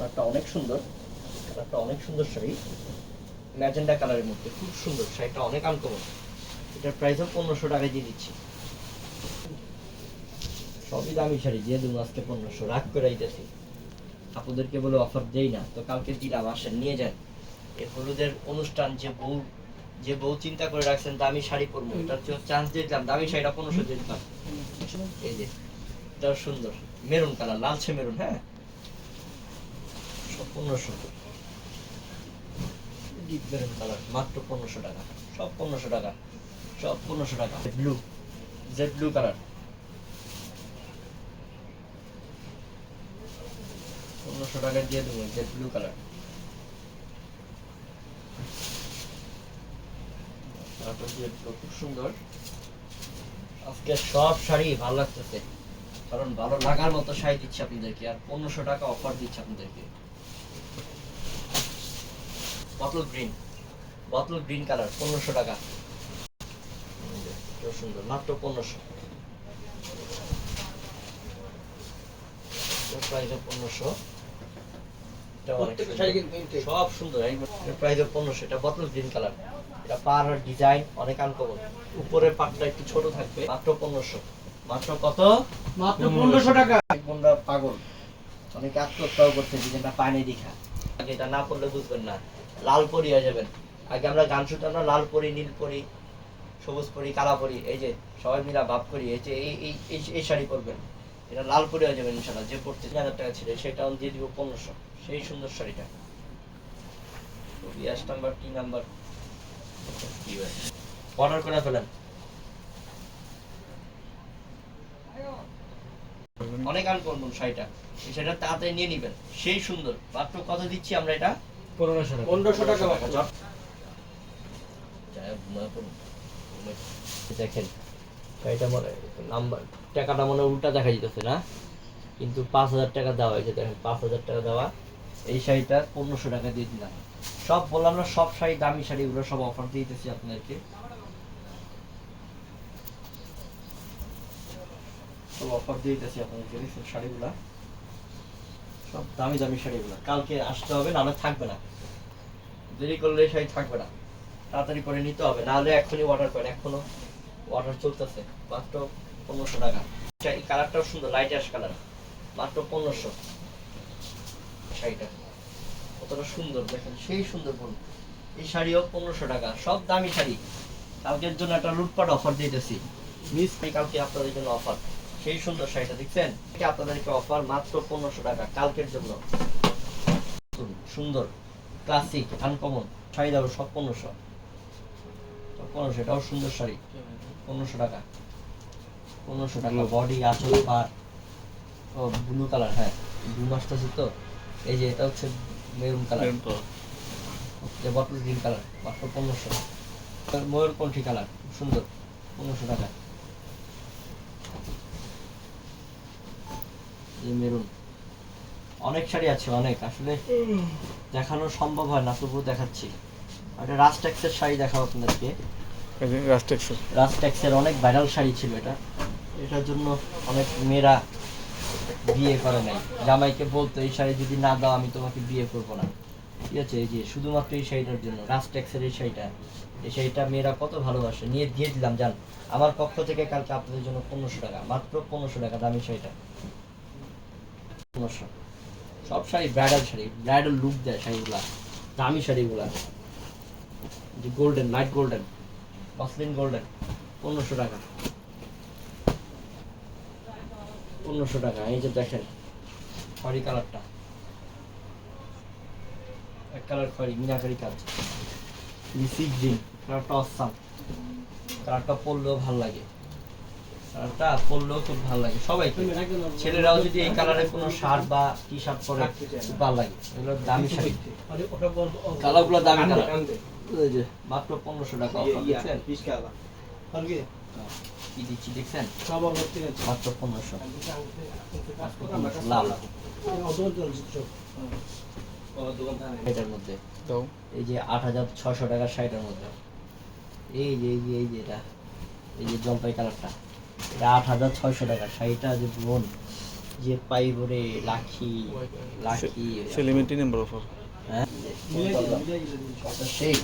কালারটা অনেক সুন্দর, কালারটা অনেক সুন্দর শাড়ি। ম্যাজেন্ডা কালারের মধ্যে খুব সুন্দর, শাড়িটা অনেক আনকমন এটার প্রাইসও পনেরোশো টাকায় দিয়ে দিচ্ছি। সবই দামি শাড়ি দিয়ে দেবো আজকে পনেরোশো, রাগ করে দিতেছি আপনাদেরকে বলে অফার দেই না, তো কালকে দিলাম, আসেন, নিয়ে যান। এই হলুদের অনুষ্ঠান, যে বউ যে বউ চিন্তা করে রাখছেন, দামি শাড়ি পরবো, এটার জন্য চান্স দিয়ে দিলাম। দামি শাড়িটা পনেরোশো দিয়ে দিলাম। এই যে, এটাও সুন্দর। মেরুন কালার, লালচে মেরুন হ্যাঁ? পনেরোশো। ডিপ মেরুন কালার মাত্র পনেরোশো টাকা। সব পনেরোশো টাকা সব পনেরোশো টাকা। ব্লু জেড ব্লু কালার পনেরোশো টাকা দিয়ে দেবো জেড ব্লু কালার তারপর খুব সুন্দর। আজকে সব শাড়ি ভালো লাগতেছে। কারণ ভালো লাগার মতো শাড়ি দিচ্ছে আপনাদেরকে আর পনেরোশো টাকা অফার দিচ্ছে আপনাদেরকে। Bottle green bottle green colour পনেরোশো টাকা। সুন্দর মাত্র পনেরোশো। প্রাইস পনেরোশো। সব সুন্দর প্রাইস পনেরোশো। এটা বটল গ্রিন কালার এটা পার ডিজাইন অনেক আনকমন উপরের পাটটা একটু ছোট থাকবে মাত্র পনেরোশো। মাত্র কত? মাত্র পনেরোশো টাকা। পাগল। অনেকে আত্মহত্যাও করছে ডিজাইনটা পায়নি দেখা। এটা না পড়লে বুঝবেন না। লাল পরি হয়ে যাবেন। আগে আমরা গান শুনতাম না, লাল পরি, নীল পরি, সবুজ পরি, কালা পরি, এই যে সবাই মিলা ভাব করি, এই যে এই এই শাড়ি পরবেন। এটা লাল পরি হয়ে যাবেন ইনশাল্লাহ যে পড়তে তিন হাজার টাকা ছিল সেটা আমি দিয়ে দিব পনেরোশো। সেই সুন্দর শাড়িটা। নাম্বার কি নাম্বার অর্ডার করে ফেলেন। অনেক আনকমন শাড়িটা। তাড়াতাড়ি নিয়ে নিবেন। সেই সুন্দর। মাত্র কত দিচ্ছি আমরা এটা? পনেরোশো টাকা। পনেরোশো টাকা। দেখেন শাড়িটা মনে নাম্বার টাকাটা মনে উল্টা দেখা যেতেছে না? কিন্তু পাঁচ হাজার টাকা দেওয়া হয়েছে দেখেন পাঁচ হাজার টাকা দেওয়া। এই শাড়িটা পনেরোশো টাকা দিয়ে দিলাম। সব বললাম না সব শাড়ি দামি শাড়িগুলো সব অফার দিয়ে দিতেছি আপনাদেরকে। তাড়াতাড়ি করে নিতে হবে, নাহলে এখনই অর্ডার করেন। এখনও অর্ডার চলতেছে, মাত্র পনেরোশো টাকা। কালারটাও সুন্দর লাইট কালার মাত্র পনেরোশো শাড়িটা। কতটা সুন্দর, দেখেন সেই সুন্দর এই শাড়িও পনেরোশো টাকা, সব দামি শাড়ি। কালকের জন্য একটা লুটপাট অফার দিতেছি। মিস কালকে আপনাদের জন্য অফার সেই সুন্দর শাড়িটা দেখছেন? আপনাদেরকে অফার মাত্র পনেরোশো টাকা কালকের জন্য। সুন্দর ক্লাসিক আনকমন শাড়ি দাও সব পনেরোশো। পনেরোশো এটাও সুন্দর শাড়ি। পনেরোশো টাকা। পনেরোশো টাকা বডি আঁচল পার ও ব্লু কালার হ্যাঁ ব্লু মাস্ট আছে তো? এই যে এটা হচ্ছে maroon colour bottle green colour মাত্র পনেরোশো। ময়ূরকণ্ঠী কালার সুন্দর পনেরোশো টাকা। এই মেরুন। অনেক শাড়ি আছে অনেক। আসলে দেখানো সম্ভব হয় না তবুও দেখাচ্ছি। একটা রাস্টেক্সের শাড়ি দেখাবো আপনাদেরকে। রাস্টেক্সের রাস্টেক্সের অনেক ভাইরাল শাড়ি ছিল এটা। এটার জন্য অনেক মেয়েরা বিয়ে করে নাই। জামাইকে বলতো এই শাড়ি যদি না দাও আমি তোমাকে বিয়ে করব না। ঠিক আছে এই যে শুধুমাত্র এই শাড়িটার জন্য রাস্টেক্সের এই শাড়িটা। এই শাড়িটা মেয়েরা কত ভালোবাসে। নিয়ে দিয়ে দিলাম জান আমার পক্ষ থেকে কালকে আপনাদের জন্য পনেরোশো টাকা মাত্র পনেরোশো টাকা দামি শাড়িটা। সব sari bridal sari bridal look দেয় দামি যে golden light golden muslin golden পনেরোশো টাকা। পনেরোশো টাকা, এই যে দেখেন, খড়ি কালারটা। এক কালার খড়ি, মিনাকারি কাজ। সি গ্রিন কালারটা অসাম কালারটা পরলেও ভালো লাগে। কালারটা পরলেও খুব ভালো লাগে। সবাই ছেলেরাও যদি এই কালারের কোনো শার্ট বা টি শার্ট পরে খুব ভালো লাগে। এগুলো দামি শাড়ি কালারগুলো দামি কালার। এই যে মাত্র পনেরোশো টাকা offer দেখছেন? কি দিচ্ছি দেখছেন? মাত্র পনেরোশো। লাল। এটার মধ্যে। এই যে আট হাজার ছশো টাকার শাড়িটার মধ্যে। এই যে এই যে এই যে এটা। এই যে জলপাই কালারটা। আট হাজার ছয়শো টাকা শাড়িটা যে বোন যে লাখি লাখি সেলিমেন্টি নাম্বার অফার হ্যাঁ? সেই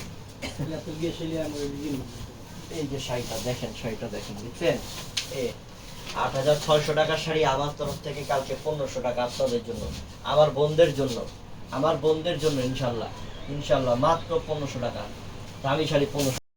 এই যে শাড়িটা দেখেন শাড়িটা দেখেন বুঝছেন? এ আট হাজার ছয়শো টাকার শাড়ি আমার তরফ থেকে কালকে পনেরোশো টাকা আপনাদের জন্য আমার বোনদের জন্য আমার বোনদের জন্য ইনশাল্লাহ ইনশাল্লাহ মাত্র পনেরোশো টাকা। দামি শাড়ি পনেরোশো